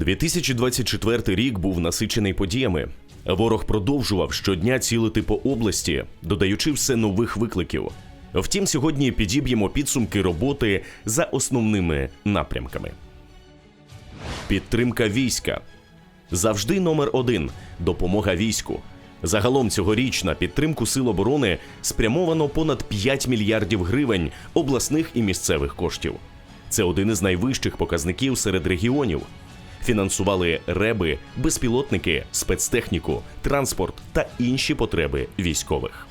2024 рік був насичений подіями. Ворог продовжував щодня цілити по області, додаючи все нових викликів. Втім, сьогодні підіб'ємо підсумки роботи за основними напрямками. Підтримка війська завжди номер один допомога війську. Загалом цьогоріч на підтримку сил оборони спрямовано понад 5 мільярдів гривень обласних і місцевих коштів. Це один із найвищих показників серед регіонів. Фінансували реби, безпілотники, спецтехніку, транспорт та інші потреби військових.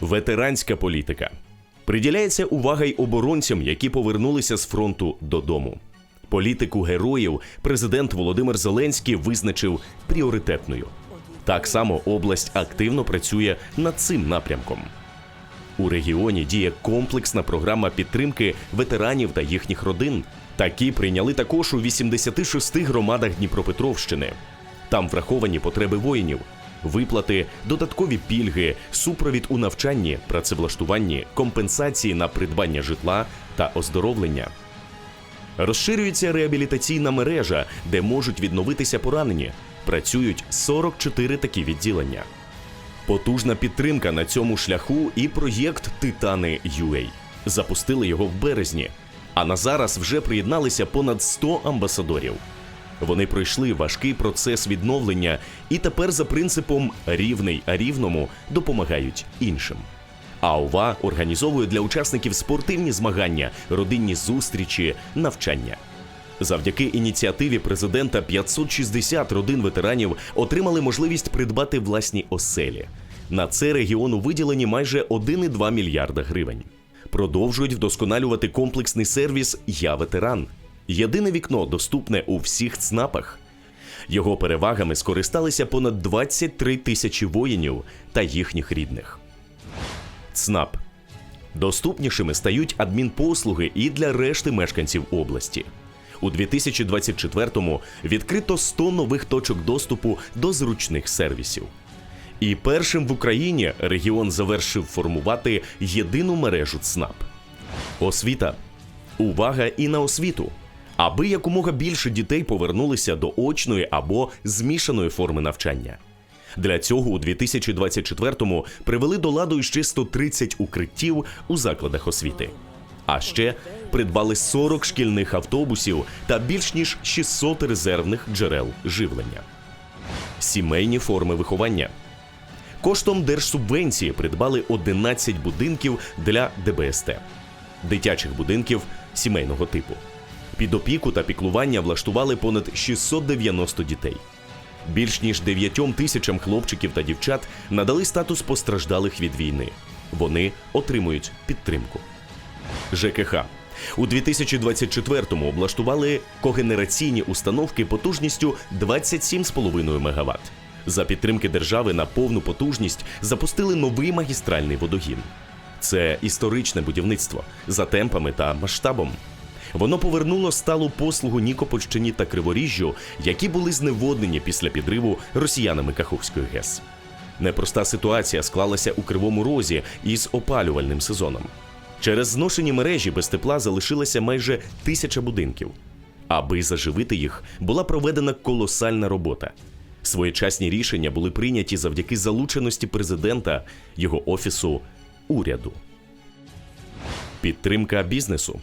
Ветеранська політика приділяється увага й оборонцям, які повернулися з фронту додому. Політику героїв президент Володимир Зеленський визначив пріоритетною. Так само область активно працює над цим напрямком. У регіоні діє комплексна програма підтримки ветеранів та їхніх родин. Такі прийняли також у 86 громадах Дніпропетровщини. Там враховані потреби воїнів, виплати, додаткові пільги, супровід у навчанні, працевлаштуванні, компенсації на придбання житла та оздоровлення. Розширюється реабілітаційна мережа, де можуть відновитися поранені. Працюють 44 такі відділення. Потужна підтримка на цьому шляху і проєкт Титани UA. Запустили його в березні. А на зараз вже приєдналися понад 100 амбасадорів. Вони пройшли важкий процес відновлення і тепер за принципом рівний рівному допомагають іншим. АОВА організовує для учасників спортивні змагання, родинні зустрічі, навчання. Завдяки ініціативі президента 560 родин ветеранів отримали можливість придбати власні оселі. На це регіону виділені майже 1,2 мільярда гривень. Продовжують вдосконалювати комплексний сервіс Я ветеран. Єдине вікно доступне у всіх ЦНАПах. Його перевагами скористалися понад 23 тисячі воїнів та їхніх рідних. ЦНАП доступнішими стають адмінпослуги і для решти мешканців області. У 2024-му відкрито 100 нових точок доступу до зручних сервісів. І першим в Україні регіон завершив формувати єдину мережу ЦНАП. Освіта. Увага і на освіту. Аби якомога більше дітей повернулися до очної або змішаної форми навчання. Для цього у 2024-му привели до ладу ще 130 укриттів у закладах освіти. А ще придбали 40 шкільних автобусів та більш ніж 600 резервних джерел живлення. Сімейні форми виховання. Коштом держсубвенції придбали 11 будинків для ДБСТ, дитячих будинків сімейного типу. Під опіку та піклування влаштували понад 690 дітей. Більш ніж 9 тисячам хлопчиків та дівчат надали статус постраждалих від війни. Вони отримують підтримку. ЖКХ. У 2024-му облаштували когенераційні установки потужністю 27,5 МВт. За підтримки держави на повну потужність запустили новий магістральний водогін. Це історичне будівництво за темпами та масштабом. Воно повернуло сталу послугу Нікопольщині та Криворіжжю, які були зневоднені після підриву росіянами Каховської ГЕС. Непроста ситуація склалася у Кривому Розі із опалювальним сезоном. Через зношені мережі без тепла залишилася майже тисяча будинків. Аби заживити їх, була проведена колосальна робота. Своєчасні рішення були прийняті завдяки залученості президента, його офісу, уряду. Підтримка бізнесу.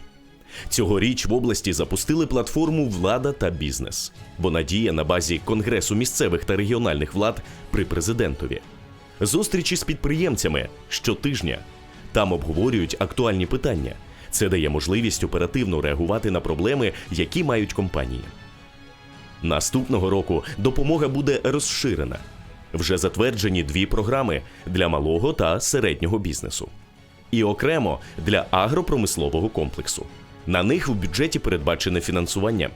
Цьогоріч в області запустили платформу Влада та бізнес. Вона діє на базі Конгресу місцевих та регіональних влад при президентові. Зустрічі з підприємцями щотижня. Там обговорюють актуальні питання. Це дає можливість оперативно реагувати на проблеми, які мають компанії. Наступного року допомога буде розширена. Вже затверджені дві програми для малого та середнього бізнесу. І окремо для агропромислового комплексу. На них в бюджеті передбачене фінансування.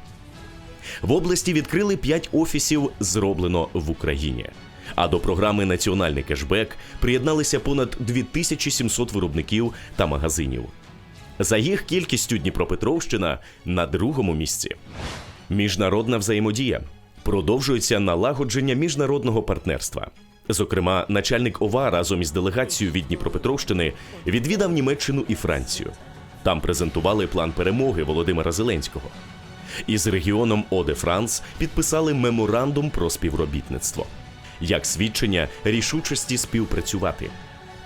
В області відкрили 5 офісів зроблено в Україні. А до програми Національний кешбек приєдналися понад 2700 виробників та магазинів. За їх кількістю Дніпропетровщина на другому місці. Міжнародна взаємодія продовжується налагодження міжнародного партнерства. Зокрема, начальник ОВА разом із делегацією від Дніпропетровщини відвідав Німеччину і Францію. Там презентували план перемоги Володимира Зеленського. Із регіоном Оде Франс підписали меморандум про співробітництво як свідчення рішучості співпрацювати.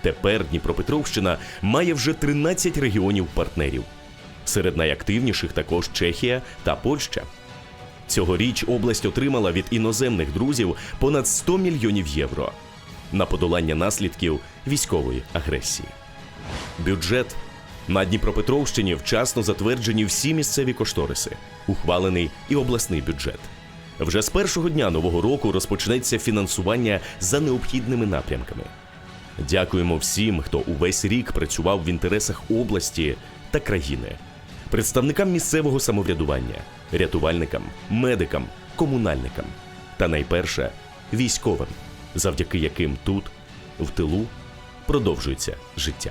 Тепер Дніпропетровщина має вже 13 регіонів партнерів. Серед найактивніших також Чехія та Польща. Цьогоріч область отримала від іноземних друзів понад 100 мільйонів євро на подолання наслідків військової агресії. Бюджет на Дніпропетровщині вчасно затверджені всі місцеві кошториси, ухвалений і обласний бюджет. Вже з першого дня нового року розпочнеться фінансування за необхідними напрямками. Дякуємо всім, хто увесь рік працював в інтересах області та країни, представникам місцевого самоврядування, рятувальникам, медикам, комунальникам та найперше військовим, завдяки яким тут, в тилу, продовжується життя.